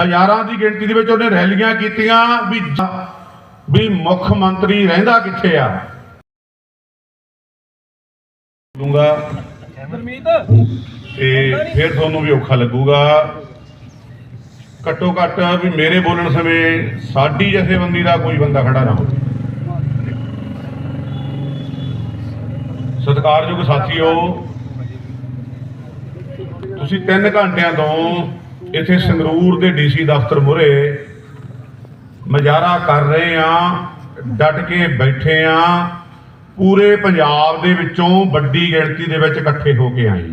ਹਜ਼ਾਰਾਂ ਦੀ ਗਿਣਤੀ ਦੇ ਵਿੱਚ ਉਹਨੇ ਰੈਲੀਆਂ ਕੀਤੀਆਂ ਵੀ ਵੀ ਮੁੱਖ ਮੰਤਰੀ ਰਹਿੰਦਾ ਕਿੱਥੇ ਆ? ਦੂੰਗਾ ਤੇ ਫਿਰ ਤੁਹਾਨੂੰ ਵੀ ਔਖਾ ਲੱਗੂਗਾ। ਘੱਟੋ ਘੱਟ ਵੀ ਮੇਰੇ ਬੋਲਣ ਸਮੇਂ ਸਾਡੀ ਜਥੇਬੰਦੀ ਦਾ ਕੋਈ ਬੰਦਾ ਖੜਾ ਨਾ ਹੋਵੇ। ਸਤਿਕਾਰਯੋਗ ਸਾਥੀਓ ਤੁਸੀਂ 3 ਘੰਟਿਆਂ ਤੋਂ ਇੱਥੇ ਸੰਗਰੂਰ ਦੇ ਡੀਸੀ ਦਫ਼ਤਰ ਮੁਰੇ ਮਜ਼ਾਰਾ ਕਰ ਰਹੇ ਆ, ਡਟ ਕੇ ਬੈਠੇ ਆ, ਪੂਰੇ ਪੰਜਾਬ ਦੇ ਵਿੱਚੋਂ ਵੱਡੀ ਗਿਣਤੀ ਦੇ ਵਿੱਚ ਇਕੱਠੇ ਹੋ ਕੇ ਆਏ।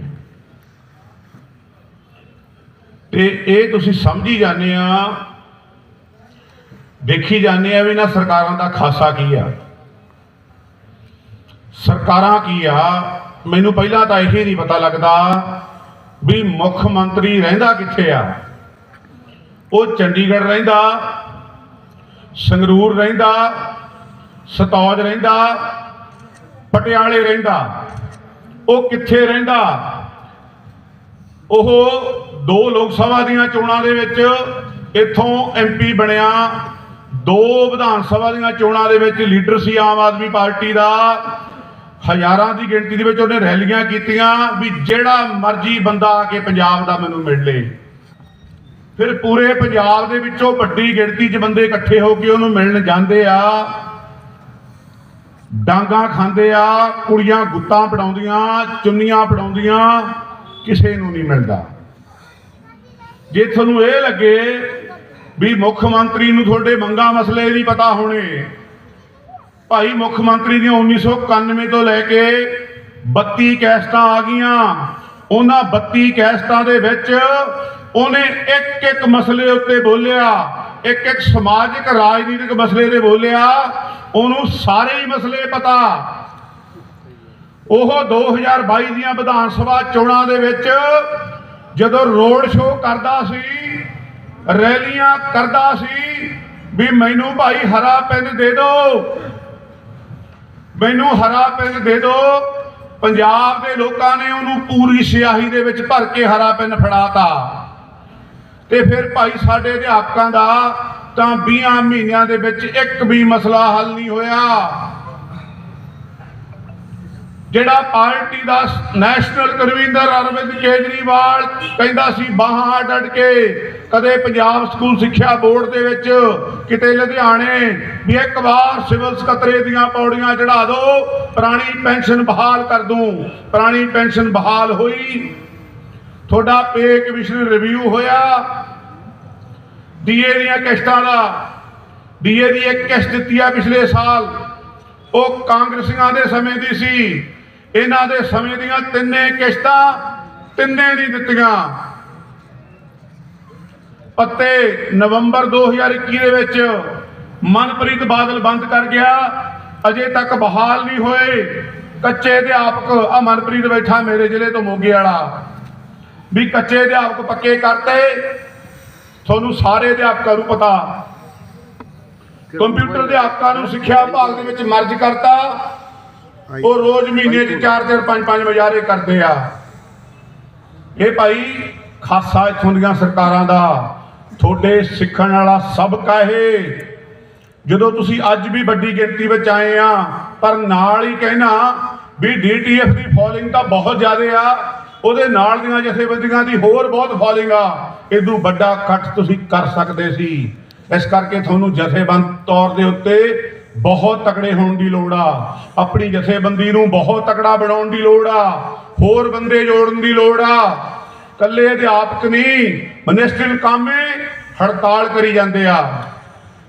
ਤੇ ਇਹ ਤੁਸੀਂ ਸਮਝੀ ਜਾਂਦੇ ਆ, ਦੇਖੀ ਜਾਂਦੇ ਆ ਵੀ ਨਾ ਸਰਕਾਰਾਂ ਦਾ ਖਾਸਾ ਕੀ ਆ। ਸਰਕਾਰਾਂ ਕੀ ਆ, ਮੈਨੂੰ ਪਹਿਲਾਂ ਤਾਂ ਇਹ ਨਹੀਂ ਪਤਾ ਲੱਗਦਾ ਵੀ ਮੁੱਖ ਮੰਤਰੀ ਰਹਿੰਦਾ ਕਿੱਥੇ ਆ? ਉਹ ਚੰਡੀਗੜ੍ਹ ਰਹਿੰਦਾ, ਸੰਗਰੂਰ ਰਹਿੰਦਾ, ਸਤੌਜ ਰਹਿੰਦਾ, ਪਟਿਆਲੇ ਰਹਿੰਦਾ। ਉਹ ਕਿੱਥੇ ਰਹਿੰਦਾ? ਉਹ ਦੋ ਲੋਕ ਸਭਾ ਦੀਆਂ ਚੋਣਾਂ ਦੇ ਵਿੱਚ ਇੱਥੋਂ ਐਮਪੀ ਬਣਿਆ। ਦੋ ਵਿਧਾਨ ਸਭਾ ਦੀਆਂ ਚੋਣਾਂ ਦੇ ਵਿੱਚ ਲੀਡਰ ਸੀ ਆਮ ਆਦਮੀ ਪਾਰਟੀ ਦਾ। ਹਜ਼ਾਰਾਂ ਦੀ ਗਿਣਤੀ ਦੇ ਵਿੱਚ ਉਹਨੇ ਰੈਲੀਆਂ ਕੀਤੀਆਂ ਵੀ ਜਿਹੜਾ ਮਰਜ਼ੀ ਬੰਦਾ ਆ ਕੇ ਪੰਜਾਬ ਦਾ ਮੈਨੂੰ ਮਿਲ ਲੇ। ਫਿਰ ਪੂਰੇ ਪੰਜਾਬ ਦੇ ਵਿੱਚੋਂ ਵੱਡੀ ਗਿਣਤੀ 'ਚ ਬੰਦੇ ਇਕੱਠੇ ਹੋ ਕੇ ਉਹਨੂੰ ਮਿਲਣ ਜਾਂਦੇ ਆ। ਡਾਂਗਾ ਖਾਂਦੇ ਆ, ਕੁੜੀਆਂ ਗੁੱਤਾਂ ਪੜਾਉਂਦੀਆਂ ਚੁੰਨੀਆਂ ਪੜਾਉਂਦੀਆਂ ਕਿਸੇ ਨੂੰ ਨਹੀਂ ਮਿਲਦਾ। ਜੇ ਤੁਹਾਨੂੰ ਇਹ ਲੱਗੇ ਵੀ ਮੁੱਖ ਮੰਤਰੀ ਨੂੰ ਤੁਹਾਡੇ ਮੰਗਾ ਮਸਲੇ ਨਹੀਂ ਪਤਾ ਹੋਣੇ ਭਾਈ ਮੁੱਖ ਮੰਤਰੀ ਦੀਆਂ 1991 ਤੋਂ ਲੈ ਕੇ 32 ਕੈਸਟਾਂ ਆ ਗਈਆਂ। ਉਹਨਾਂ 32 ਕੈਸਟਾਂ ਦੇ ਵਿੱਚ ਉਹਨੇ ਇੱਕ ਇੱਕ ਮਸਲੇ ਉੱਤੇ ਬੋਲਿਆ, ਇੱਕ ਇੱਕ ਸਮਾਜਿਕ, ਰਾਜਨੀਤਿਕ ਮਸਲੇ ਤੇ ਬੋਲਿਆ। ਉਹਨੂੰ ਸਾਰੇ ਹੀ ਮਸਲੇ ਪਤਾ। ਉਹ 2022 ਦੀਆਂ ਵਿਧਾਨ ਸਭਾ ਚੋਣਾਂ ਦੇ ਵਿੱਚ ਜਦੋਂ ਰੋਡ ਸ਼ੋਅ ਕਰਦਾ ਸੀ, ਰੈਲੀਆਂ ਕਰਦਾ ਸੀ, ਵੀ ਮੈਨੂੰ ਭਾਈ ਹਰਾ ਪੈਨ ਦੇ ਦਿਓ। ਮੈਨੂੰ ਹਰਾ ਪੈਨ ਦੇ ਦਿਓ ਪੰਜਾਬ ਦੇ ਲੋਕਾਂ ਨੇ ਉਹਨੂੰ ਪੂਰੀ ਸਿਆਹੀ ਦੇ ਵਿੱਚ ਭਰ ਕੇ ਹਰਾ ਪੈਨ ਫੜਾਤਾ। ਤੇ ਫਿਰ ਭਾਈ ਸਾਡੇ ਅਧਿਆਪਕਾਂ ਦਾ ਤਾਂ 20 ਮਹੀਨਿਆਂ ਦੇ ਵਿੱਚ ਇੱਕ ਵੀ ਮਸਲਾ ਹੱਲ ਨਹੀਂ ਹੋਇਆ। ਜਿਹੜਾ ਪਾਰਟੀ ਦਾ ਨੈਸ਼ਨਲ ਕਨਵੀਨਰ ਅਰਵਿੰਦ ਕੇਜਰੀਵਾਲ ਕਹਿੰਦਾ ਸੀ, ਬਾਹਾਂ ਡਟ ਕੇ। ਕਦੇ ਪੰਜਾਬ ਸਕੂਲ ਸਿੱਖਿਆ ਬੋਰਡ ਦੇ ਵਿੱਚ ਕਿਤੇ ਲੁਧਿਆਣੇ ਵੀ ਇੱਕ ਵਾਰ ਸਿਵਲ ਸਕੱਤਰੇ ਦੀਆਂ ਪੌੜੀਆਂ ਚੜਾ ਦਿਓ ਪੁਰਾਣੀ ਪੈਨਸ਼ਨ ਬਹਾਲ ਕਰ ਦੂੰ। ਪੁਰਾਣੀ ਪੈਨਸ਼ਨ ਬਹਾਲ ਹੋਈ। ਤੁਹਾਡਾ ਪੇ ਕਮਿਸ਼ਨ ਰਿਵਿਊ ਹੋਇਆ। ਡੀਏ ਦੀਆਂ ਕਿਸ਼ਤਾਂ ਦਾ। ਡੀਏ ਦੀ ਇੱਕ ਕਿਸ਼ਤ ਦਿੱਤੀ ਆ ਪਿਛਲੇ ਸਾਲ। ਉਹ ਕਾਂਗਰਸੀਆਂ ਦੇ ਸਮੇਂ ਦੀ ਸੀ। ਇਹਨਾਂ ਦੇ ਸਮੇਂ ਦੀਆਂ ਤਿੰਨੇ ਕਿਸ਼ਤਾਂ ਤਿੰਨੇ ਨਹੀਂ ਦਿੱਤੀਆਂ। ਪੱਤੇ ਨਵੰਬਰ 2021 ਦੇ ਵਿੱਚ ਮਨਪ੍ਰੀਤ ਬਾਦਲ ਬੰਦ ਕਰ ਗਿਆ। ਅਜੇ ਤੱਕ ਬਹਾਲ ਨਹੀਂ ਹੋਏ। ਕੱਚੇ ਅਧਿਆਪਕ ਆ ਮਨਪ੍ਰੀਤ ਬੈਠਾ ਮੇਰੇ ਜ਼ਿਲ੍ਹੇ ਤੋਂ ਮੋਗੇ ਵਾਲਾ। ਵੀ ਕੱਚੇ ਅਧਿਆਪਕ ਪੱਕੇ ਕਰਤੇ। ਤੁਹਾਨੂੰ ਸਾਰੇ ਅਧਿਆਪਕਾਂ ਨੂੰ ਪਤਾ। ਕੰਪਿਊਟਰ ਅਧਿਆਪਕਾਂ ਨੂੰ ਸਿੱਖਿਆ ਵਿਭਾਗ ਦੇ ਵਿੱਚ ਮਰਜ ਕਰਤਾ। ਉਹ ਰੋਜ਼ ਮਹੀਨੇ 'ਚ 4-4 5-5 ਮਜ਼ਾਰੇ ਕਰਦੇ ਆ। ਇਹ ਭਾਈ ਖਾਸਾ ਇਥੋਂ ਦੀਆਂ ਸਰਕਾਰਾਂ ਦਾ ਤੁਹਾਡੇ ਸਿੱਖਣ ਵਾਲਾ ਸਬਕਾ ਇਹ। ਜਦੋਂ ਤੁਸੀਂ ਅੱਜ ਵੀ ਵੱਡੀ ਗਿਣਤੀ ਵਿੱਚ ਆਏ ਆ ਪਰ ਨਾਲ ਹੀ ਕਹਿਣਾ ਵੀ ਡੀਟੀਐਫ ਦੀ ਫੋਲੋਇੰਗ ਤਾਂ ਬਹੁਤ ਜ਼ਿਆਦਾ ਆ। ਉਹਦੇ ਨਾਲ ਦੀਆਂ ਜਥੇਬੰਦੀਆਂ ਦੀ ਹੋਰ ਬਹੁਤ ਫੋਲੋਇੰਗ ਆ। ਇਦੋਂ ਵੱਡਾ ਇਕੱਠ ਤੁਸੀਂ ਕਰ ਸਕਦੇ ਸੀ। ਇਸ ਕਰਕੇ ਤੁਹਾਨੂੰ ਜਥੇਬੰਦ ਤੌਰ ਦੇ ਉੱਤੇ ਬਹੁਤ ਤਕੜੇ ਹੋਣ ਦੀ ਲੋੜ ਆ। ਆਪਣੀ ਜਥੇਬੰਦੀ ਨੂੰ ਬਹੁਤ ਤਕੜਾ ਬਣਾਉਣ ਦੀ ਲੋੜ ਆ। ਹੋਰ ਬੰਦੇ ਜੋੜਨ ਦੀ ਲੋੜ ਆ। ਕੱਲੇ ਅਧਿਆਪਕ ਨਹੀਂ ਮਨਿਸਟਰੀਅਲ ਕਾਮੇ ਹੜਤਾਲ ਕਰੀ ਜਾਂਦੇ ਆ।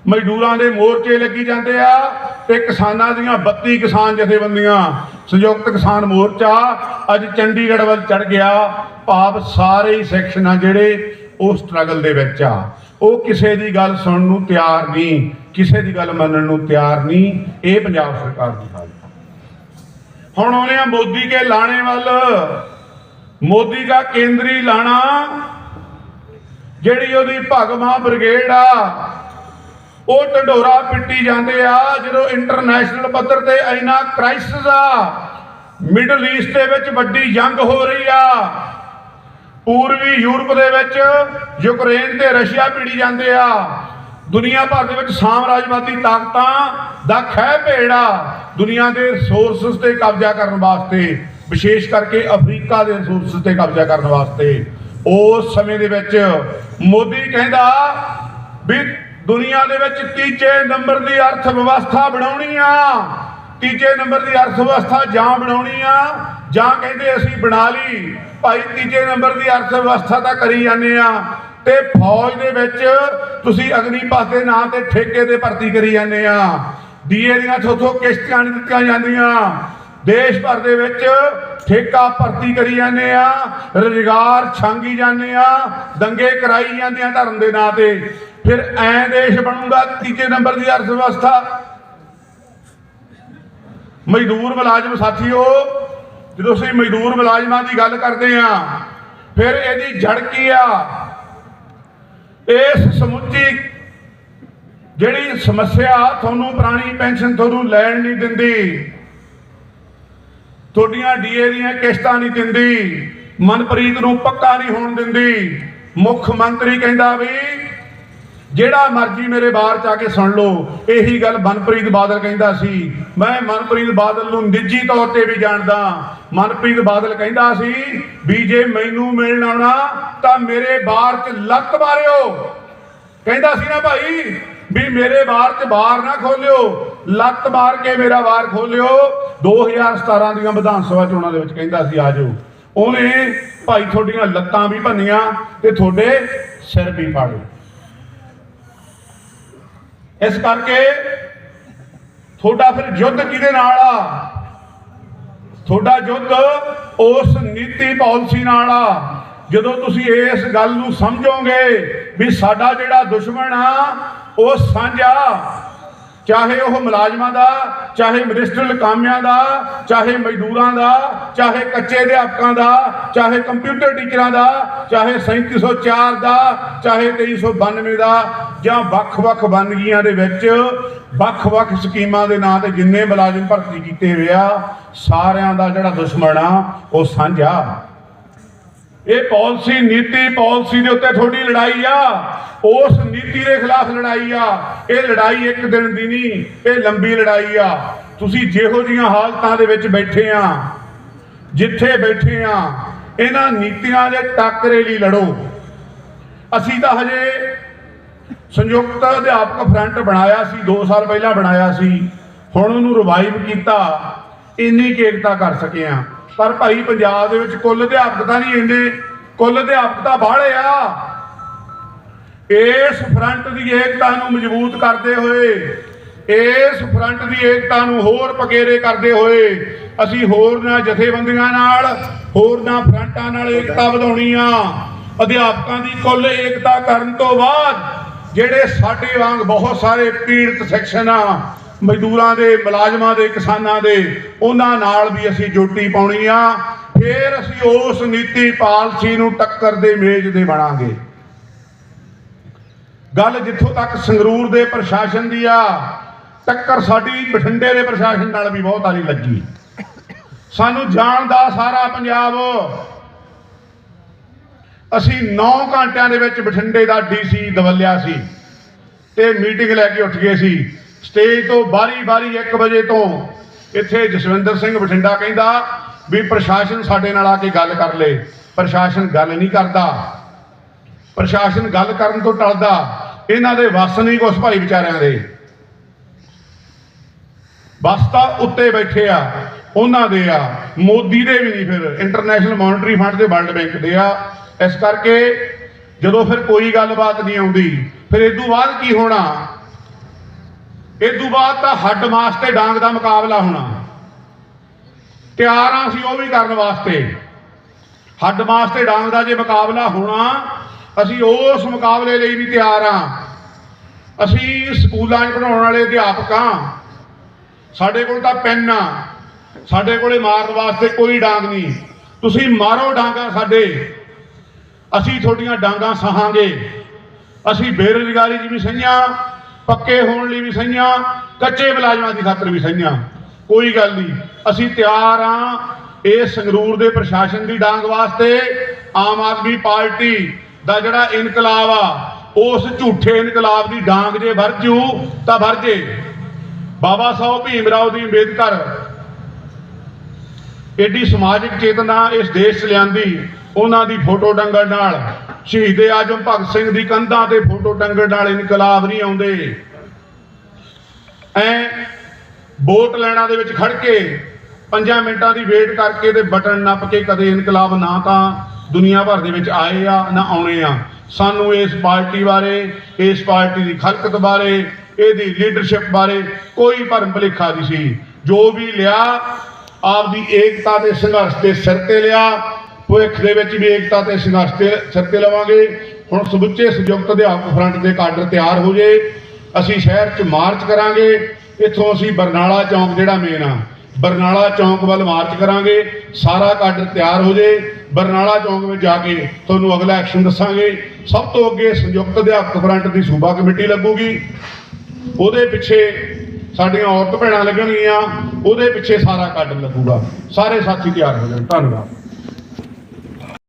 ਮਜ਼ਦੂਰਾਂ ਦੇ ਮੋਰਚੇ ਲੱਗੀ ਜਾਂਦੇ ਆ ਤੇ ਕਿਸਾਨਾਂ ਦੀਆਂ 32 ਕਿਸਾਨ ਜਥੇਬੰਦੀਆਂ। ਸੰਯੁਕਤ ਕਿਸਾਨ ਮੋਰਚਾ ਅੱਜ ਚੰਡੀਗੜ੍ਹ ਵੱਲ ਚੜ ਗਿਆ। ਭਾਵ ਸਾਰੇ ਸੈਕਸ਼ਨ ਆ ਜਿਹੜੇ ਉਹ ਸਟਰਗਲ ਦੇ ਵਿੱਚ ਆ। ਉਹ ਕਿਸੇ ਦੀ ਗੱਲ ਸੁਣਨ ਨੂੰ ਤਿਆਰ ਨਹੀਂ, ਕਿਸੇ ਦੀ ਗੱਲ ਮੰਨਣ ਨੂੰ ਤਿਆਰ ਨਹੀਂ, ਇਹ ਪੰਜਾਬ ਸਰਕਾਰ ਦੀ ਹਾਲਤ ਹੁਣ ਆਉਣੇ ਆ ਮੋਦੀ ਕੇ ਲਾਣੇ ਵੱਲ, ਮੋਦੀ ਦਾ ਕੇਂਦਰੀ ਲਾਣਾ, ਜਿਹੜੀ ਉਹਦੀ ਭਗਵਾ ਬ੍ਰਿਗੇਡ ਆ, ਉਹ ਢੰਡੋਰਾ ਪਿੱਟੀ ਜਾਂਦੇ ਆ, ਜਦੋਂ ਇੰਟਰਨੈਸ਼ਨਲ ਪੱਧਰ ਤੇ ਇੰਨਾ ਕ੍ਰਾਈਸਿਸ ਆ ਮਿਡਲ ਈਸਟ ਦੇ ਵਿੱਚ ਵੱਡੀ ਜੰਗ ਹੋ ਰਹੀ ਆ ਪੂਰਬੀ ਯੂਰਪ ਦੇ ਵਿੱਚ ਯੂਕਰੇਨ ਤੇ ਰਸ਼ੀਆ ਭਿੜੀ ਜਾਂਦੇ ਆ। ਦੁਨੀਆ ਭਰ ਦੇ ਵਿੱਚ ਸਾਮਰਾਜਵਾਦੀ ਤਾਕਤਾਂ ਦਾ ਖਹਿ ਭੇੜਾ ਦੁਨੀਆ ਦੇ ਰਿਸੋਰਸਸ ਤੇ ਕਬਜ਼ਾ ਕਰਨ ਵਾਸਤੇ, ਵਿਸ਼ੇਸ਼ ਕਰਕੇ ਅਫਰੀਕਾ ਦੇ ਰਿਸੋਰਸਸ ਤੇ ਕਬਜ਼ਾ ਕਰਨ ਵਾਸਤੇ। ਉਸ ਸਮੇਂ ਦੇ ਵਿੱਚ ਮੋਦੀ ਕਹਿੰਦਾ ਵੀ ਦੁਨੀਆ ਦੇ ਵਿੱਚ ਤੀਜੇ ਨੰਬਰ ਦੀ ਅਰਥ ਵਿਵਸਥਾ ਬਣਾਉਣੀ ਆ। ਤੀਜੇ ਨੰਬਰ ਦੀ ਅਰਥ ਵਿਵਸਥਾ ਜਾਂ ਬਣਾਉਣੀ ਆ ਜਾਂ ਕਹਿੰਦੇ ਅਸੀਂ ਬਣਾ ਲਈ। ਭਾਈ ਤੀਜੇ ਨੰਬਰ ਦੀ ਅਰਥ ਵਿਵਸਥਾ ਤਾਂ ਕਰੀ ਜਾਂਦੇ ਆ। ਤੇ ਫੌਜ ਦੇ ਵਿੱਚ ਤੁਸੀਂ ਅਗਨੀਪਥ ਦੇ ਨਾਂ ਤੇ ਠੇਕੇ ਤੇ ਭਰਤੀ ਕਰੀ ਜਾਂਦੇ ਆ। ਡੀਏ ਦੀਆਂ ਥੋਥੋ ਕਿਸ਼ਤੀਆਂ ਨਹੀਂ ਦਿੱਤੀਆਂ ਜਾਂਦੀਆਂ। ਦੇਸ਼ ਭਰ ਦੇ ਵਿੱਚ ਠੇਕਾ ਭਰਤੀ ਕਰੀ ਜਾਂਦੇ ਆ। ਰੁਜ਼ਗਾਰ ਛਾਂਗੀ ਜਾਂਦੇ ਆ। ਦੰਗੇ ਕਰਾਈ ਜਾਂਦੇ ਆ ਧਰਮ ਦੇ ਨਾਂ ਤੇ। ਫਿਰ ਐ ਦੇਸ਼ ਬਣੂਗਾ, ਤੀਜੇ ਨੰਬਰ ਦੀ ਅਰਥ ਵਿਵਸਥਾ। ਮਜ਼ਦੂਰ ਮੁਲਾਜ਼ਮ ਸਾਥੀਓ ਜਦੋਂ ਅਸੀਂ ਮਜ਼ਦੂਰ ਮੁਲਾਜ਼ਮਾਂ ਦੀ ਗੱਲ ਕਰਦੇ ਆ ਫਿਰ ਇਹਦੀ ਜੜ ਕੀ ਆ? ਇਸ ਸਮੁੱਚੀ ਜਿਹੜੀ ਸਮੱਸਿਆ ਤੁਹਾਨੂੰ ਪੁਰਾਣੀ ਪੈਨਸ਼ਨ ਤੁਹਾਨੂੰ ਲੈਣ ਨਹੀਂ ਦਿੰਦੀ, ਤੁਹਾਡੀਆਂ ਡੀਏ ਦੀਆਂ ਕਿਸ਼ਤਾਂ ਨਹੀਂ ਦਿੰਦੀ, ਮਨਪ੍ਰੀਤ ਨੂੰ ਪੱਕਾ ਨਹੀਂ ਹੋਣ ਦਿੰਦੀ, ਮੁੱਖ ਮੰਤਰੀ ਕਹਿੰਦਾ ਵੀ ਜਿਹੜਾ ਮਰਜ਼ੀ ਮੇਰੇ ਬਾਹਰ ਚ ਆ ਕੇ ਸੁਣ ਲਓ, ਇਹੀ ਗੱਲ ਮਨਪ੍ਰੀਤ ਬਾਦਲ ਕਹਿੰਦਾ ਸੀ। ਮੈਂ ਮਨਪ੍ਰੀਤ ਬਾਦਲ ਨੂੰ ਨਿੱਜੀ ਤੌਰ ਤੇ ਵੀ ਜਾਣਦਾ। ਮਨਪ੍ਰੀਤ ਬਾਦਲ ਕਹਿੰਦਾ ਸੀ ਵੀ ਜੇ ਮੈਨੂੰ ਮਿਲਣ ਆਉਣਾ, ਤਾਂ ਮੇਰੇ ਬਾਹਰ ਚ ਲੱਤ ਮਾਰਿਓ। ਕਹਿੰਦਾ ਸੀ ਨਾ ਭਾਈ ਵੀ ਮੇਰੇ ਬਾਹਰ ਚ ਬਾਹਰ ਨਾ ਖੋਲਿਓ। ਲੱਤ ਮਾਰ ਕੇ ਮੇਰਾ ਬਾਹਰ ਖੋਲਿਓ। 2017 ਦੀਆਂ ਵਿਧਾਨ ਸਭਾ ਚੋਣਾਂ ਦੇ ਵਿੱਚ ਕਹਿੰਦਾ ਸੀ ਆਜੋ ਉਹਨੇ ਭਾਈ ਤੁਹਾਡੀਆਂ ਲੱਤਾਂ ਵੀ ਭੰਨੀਆਂ ਤੇ ਤੁਹਾਡੇ ਸਿਰ ਵੀ ਪਾੜੇ ਇਸ ਕਰਕੇ ਤੁਹਾਡਾ ਫਿਰ ਯੁੱਧ ਕਿਹਦੇ ਨਾਲ ਆ? ਤੁਹਾਡਾ ਯੁੱਧ ਉਸ ਨੀਤੀ ਪਾਲਿਸੀ ਨਾਲ ਆ। ਜਦੋਂ ਤੁਸੀਂ ਇਸ ਗੱਲ ਨੂੰ ਸਮਝੋਗੇ ਵੀ ਸਾਡਾ ਜਿਹੜਾ ਦੁਸ਼ਮਣ ਆ, ਉਹ ਸਾਂਝਾ ਚਾਹੇ ਉਹ ਮੁਲਾਜ਼ਮਾਂ ਦਾ, ਚਾਹੇ ਮਿਨਿਸਟਰਲ ਕਾਮਿਆਂ ਦਾ, ਚਾਹੇ ਮਜ਼ਦੂਰਾਂ ਦਾ, ਚਾਹੇ ਕੱਚੇ ਅਧਿਆਪਕਾਂ ਦਾ, ਚਾਹੇ ਕੰਪਿਊਟਰ ਟੀਚਰਾਂ ਦਾ, ਚਾਹੇ 3704 ਦਾ, ਚਾਹੇ 2392 ਦਾ, ਜਾਂ ਵੱਖ-ਵੱਖ ਵੰਨਗੀਆਂ ਦੇ ਵਿੱਚ ਵੱਖ-ਵੱਖ ਸਕੀਮਾਂ ਦੇ ਨਾਂ ਤੇ ਜਿੰਨੇ ਮੁਲਾਜ਼ਮ ਭਰਤੀ ਕੀਤੇ ਹੋਏ ਆ, ਸਾਰਿਆਂ ਦਾ ਜਿਹੜਾ ਦੁਸ਼ਮਣ ਆ, ਉਹ ਸਾਂਝਾ ਇਹ ਪਾਲਿਸੀ ਨੀਤੀ ਪਾਲਿਸੀ ਦੇ ਉੱਤੇ ਤੁਹਾਡੀ ਲੜਾਈ ਆ। ਉਸ ਨੀਤੀ ਦੇ ਖਿਲਾਫ ਲੜਾਈ ਆ। ਇਹ ਲੜਾਈ ਇੱਕ ਦਿਨ ਦੀ ਨਹੀਂ, ਇਹ ਲੰਬੀ ਲੜਾਈ ਆ। ਤੁਸੀਂ ਜਿਹੋ ਜੀਆਂ ਹਾਲਤਾਂ ਦੇ ਵਿੱਚ ਬੈਠੇ ਆ, ਜਿੱਥੇ ਬੈਠੇ ਆ, ਇਹਨਾਂ ਨੀਤੀਆਂ ਦੇ ਟੱਕਰੇ ਲਈ ਲੜੋ। ਅਸੀਂ ਤਾਂ ਹਜੇ ਸੰਯੁਕਤ ਅਧਿਆਪਕ ਫਰੰਟ ਬਣਾਇਆ ਸੀ 2 ਸਾਲ ਪਹਿਲਾਂ ਬਣਾਇਆ ਸੀ। ਹੁਣ ਉਹਨੂੰ ਰਿਵਾਈਵ ਕੀਤਾ, ਇੰਨੀ ਕੁ ਏਕਤਾ ਕਰ ਸਕੇ ਆ। ਪਰ ਭਾਈ ਪੰਜਾਬ ਦੇ ਵਿੱਚ ਕੁੱਲ ਅਧਿਆਪਕ ਤਾਂ ਨਹੀਂ ਇੰਨੇ, ਕੁੱਲ ਅਧਿਆਪਕ ਤਾਂ ਬਾਹਲੇ ਆ। ਇਸ ਫਰੰਟ ਦੀ ਏਕਤਾ ਨੂੰ ਮਜ਼ਬੂਤ ਕਰਦੇ ਹੋਏ, ਇਸ ਫਰੰਟ ਦੀ ਏਕਤਾ ਨੂੰ ਹੋਰ ਪਕੇਰੇ ਕਰਦੇ ਹੋਏ, ਅਸੀਂ ਹੋਰ ਨਾ ਜਥੇਬੰਦੀਆਂ ਨਾਲ, ਹੋਰ ਨਾ ਫਰੰਟਾਂ ਨਾਲ ਏਕਤਾ ਵਧਾਉਣੀ ਆ। ਅਧਿਆਪਕਾਂ ਦੀ ਕੁੱਲ ਏਕਤਾ ਕਰਨ ਤੋਂ ਬਾਅਦ, ਜਿਹੜੇ ਸਾਡੇ ਵਾਂਗ ਬਹੁਤ ਸਾਰੇ ਪੀੜਤ ਸੈਕਸ਼ਨ ਆ, ਮਜ਼ਦੂਰਾਂ ਦੇ, ਮੁਲਾਜ਼ਮਾਂ ਦੇ, ਕਿਸਾਨਾਂ ਦੇ, ਉਹਨਾਂ ਨਾਲ ਵੀ ਅਸੀਂ ਜੋਟੀ ਪਾਉਣੀ ਆ। ਫਿਰ ਅਸੀਂ ਉਸ ਨੀਤੀ ਪਾਲਸੀ ਨੂੰ ਟੱਕਰ ਦੇ ਮੇਜ਼ ਦੇ ਬਣਾਂਗੇ। ਗੱਲ ਜਿੱਥੋਂ ਤੱਕ ਸੰਗਰੂਰ ਦੇ ਪ੍ਰਸ਼ਾਸਨ ਦੀ ਆ, ਟੱਕਰ ਸਾਡੀ ਬਠਿੰਡੇ ਦੇ ਪ੍ਰਸ਼ਾਸਨ ਨਾਲ ਵੀ ਬਹੁਤ ਆਲੀ ਲੱਗੀ। ਸਾਨੂੰ ਜਾਣਦਾ ਸਾਰਾ ਪੰਜਾਬ, ਅਸੀਂ 9 ਘੰਟਿਆਂ ਦੇ ਵਿੱਚ ਬਠਿੰਡੇ ਦਾ ਡੀਸੀ ਦਵਲਿਆ ਸੀ ਤੇ ਮੀਟਿੰਗ ਲੈ ਕੇ ਉੱਠ ਗਏ ਸੀ। ਸਟੇਜ ਤੋਂ ਬਾਰੀ-ਬਾਰੀ 1 ਵਜੇ ਤੋਂ ਇੱਥੇ ਜਸਵਿੰਦਰ ਸਿੰਘ ਬਠਿੰਡਾ ਕਹਿੰਦਾ ਵੀ ਪ੍ਰਸ਼ਾਸਨ ਸਾਡੇ ਨਾਲ ਆ ਕੇ ਗੱਲ ਕਰ ਲੇ। ਪ੍ਰਸ਼ਾਸਨ ਗੱਲ ਨਹੀਂ ਕਰਦਾ। ਪ੍ਰਸ਼ਾਸਨ ਗੱਲ ਕਰਨ ਤੋਂ ਟਲਦਾ, ਇਹਨਾਂ ਦੇ ਵੱਸ ਨਹੀਂ ਕੁਛ ਭਾਈ ਵਿਚਾਰਿਆਂ ਦੇ। ਬਸ ਤਾਂ ਉੱਤੇ ਬੈਠੇ ਆ, ਉਹਨਾਂ ਦੇ ਆ, ਮੋਦੀ ਦੇ ਵੀ ਨਹੀਂ ਫਿਰ ਇੰਟਰਨੈਸ਼ਨਲ ਮੋਨਟਰੀ ਫੰਡ ਤੇ ਵਰਲਡ ਬੈਂਕ ਦੇ ਆ। ਇਸ ਕਰਕੇ ਜਦੋਂ ਫਿਰ ਕੋਈ ਗੱਲਬਾਤ ਨਹੀਂ ਆਉਂਦੀ, ਫਿਰ ਇਸ ਤੋਂ ਬਾਅਦ ਕੀ ਹੋਣਾ? ਇਸ ਤੋਂ ਬਾਅਦ ਤਾਂ ਹੱਡ ਮਾਸ ਤੇ ਡਾਂਗ ਦਾ ਮੁਕਾਬਲਾ ਹੋਣਾ। ਤਿਆਰ ਆ ਸੀ ਉਹ ਵੀ ਕਰਨ ਵਾਸਤੇ। ਹੱਡ ਮਾਸ ਤੇ ਡਾਂਗ ਦਾ ਜੇ ਮੁਕਾਬਲਾ ਹੋਣਾ ਅਸੀਂ ਉਸ ਮੁਕਾਬਲੇ ਲਈ ਵੀ ਤਿਆਰ ਹਾਂ। ਅਸੀਂ ਸਕੂਲਾਂ 'ਚ ਪੜਾਉਣ ਵਾਲੇ ਅਧਿਆਪਕ ਆ ਸਾਡੇ ਕੋਲ ਤਾਂ ਪੈਨ ਆ। ਸਾਡੇ ਕੋਲੇ ਮਾਰਨ ਵਾਸਤੇ ਕੋਈ ਡਾਂਗ ਨਹੀਂ। ਤੁਸੀਂ ਮਾਰੋ ਡਾਂਗਾ ਸਾਡੇ। ਅਸੀਂ ਤੁਹਾਡੀਆਂ ਡਾਂਗਾ ਸਹਾਂਗੇ। ਅਸੀਂ ਬੇਰੁਜ਼ਗਾਰੀ 'ਚ ਵੀ ਸਹੀਆਂ, ਪੱਕੇ ਹੋਣ ਲਈ ਵੀ ਸਹੀਆਂ, ਕੱਚੇ ਮੁਲਾਜ਼ਮਾਂ ਦੀ ਖਾਤਰ ਵੀ ਸਹੀਆਂ। ਕੋਈ ਗੱਲ ਨਹੀਂ। ਅਸੀਂ ਤਿਆਰ ਆ ਇਹ ਸੰਗਰੂਰ ਦੇ ਪ੍ਰਸ਼ਾਸਨ ਦੀ ਡਾਂਗ ਵਾਸਤੇ ਆਮ ਆਦਮੀ ਪਾਰਟੀ ਦਾ ਜਿਹੜਾ ਇਨਕਲਾਬ ਆ, ਉਸ ਝੂਠੇ ਇਨਕਲਾਬ ਦੀ ਡਾਂਗ ਜੇ ਵਰਜੂ ਤਾਂ ਵਰਜੇ ਬਾਬਾ ਸਾਹਿਬ ਭੀਮ ਰਾਓ ਦੀ ਅੰਬੇਦਕਰ ਏਡੀ ਸਮਾਜਿਕ ਚੇਤਨਾ ਇਸ ਦੇਸ਼ 'ਚ ਲਿਆਂਦੀ, ਉਹਨਾਂ ਦੀ ਫੋਟੋ ਟੰਗਣ ਨਾਲ। ਸ਼ਹੀਦ ਆਜਮ ਭਗਤ ਸਿੰਘ ਦੀ ਕੰਧਾਂ ਤੇ ਫੋਟੋ ਟੰਗਣ ਨਾਲ ਇਨਕਲਾਬ ਨਹੀਂ ਆਉਂਦੇ। ਐ ਵੋਟ ਲੈਣਾ ਦੇ ਵਿੱਚ ਖੜ ਕੇ 5 ਮਿੰਟਾਂ ਦੀ ਵੇਟ ਕਰਕੇ ਤੇ ਬਟਨ ਨੱਪ ਕੇ ਕਦੇ ਇਨਕਲਾਬ ਨਾ ਤਾਂ ਦੁਨੀਆ ਭਰ ਦੇ ਵਿੱਚ ਆਏ ਆ, ਨਾ ਆਉਣੇ ਆ। ਸਾਨੂੰ ਇਸ ਪਾਰਟੀ ਬਾਰੇ, ਇਸ ਪਾਰਟੀ ਦੀ ਖਲਕਤ ਬਾਰੇ, ਇਹਦੀ ਲੀਡਰਸ਼ਿਪ ਬਾਰੇ ਕੋਈ ਭਰਮ ਭੁਲੇਖਾ ਨਹੀਂ ਸੀ। ਜੋ ਵੀ ਲਿਆ, ਆਪਦੀ ਏਕਤਾ ਤੇ ਸੰਘਰਸ਼ ਦੇ ਸਿਰ ਤੇ ਲਿਆ, ਭਵਿੱਖ ਦੇ ਵਿੱਚ ਵੀ ਏਕਤਾ ਤੇ ਸੰਘਰਸ਼ ਦੇ ਸਿਰ ਤੇ ਲਵਾਂਗੇ। ਹੁਣ ਸਮੁੱਚੇ ਸੰਯੁਕਤ ਅਧਿਆਪਕ ਫਰੰਟ ਦੇ ਕਾਡਰ ਤਿਆਰ ਹੋ ਜੇ, ਅਸੀਂ ਸ਼ਹਿਰ 'ਚ ਮਾਰਚ ਕਰਾਂਗੇ। ਇੱਥੋਂ ਅਸੀਂ ਬਰਨਾਲਾ ਚੌਂਕ ਜਿਹੜਾ ਮੇਨ ਆ ਬਰਨਾਲਾ ਚੌਂਕ ਵੱਲ ਮਾਰਚ ਕਰਾਂਗੇ, ਸਾਰਾ ਕਾਡਰ ਤਿਆਰ ਹੋ ਜੇ, ਬਰਨਾਲਾ ਚੌਂਕ ਵਿੱਚ ਜਾ ਕੇ ਤੁਹਾਨੂੰ ਅਗਲਾ ਐਕਸ਼ਨ ਦੱਸਾਂਗੇ। ਸਭ ਤੋਂ ਅੱਗੇ ਸੰਯੁਕਤ ਅਧਿਆਪਕ ਫਰੰਟ ਦੀ ਸੂਬਾ ਕਮੇਟੀ ਲੱਗੂਗੀ। ਉਹਦੇ ਪਿੱਛੇ ਸਾਡੀਆਂ ਔਰਤ ਭੈਣਾਂ ਲੱਗਣਗੀਆਂ, ਉਹਦੇ ਪਿੱਛੇ ਸਾਰਾ ਕਾਡਰ ਲੱਗੂਗਾ। ਸਾਰੇ ਸਾਥੀ ਤਿਆਰ ਹੋ ਜਾਣ। ਧੰਨਵਾਦ।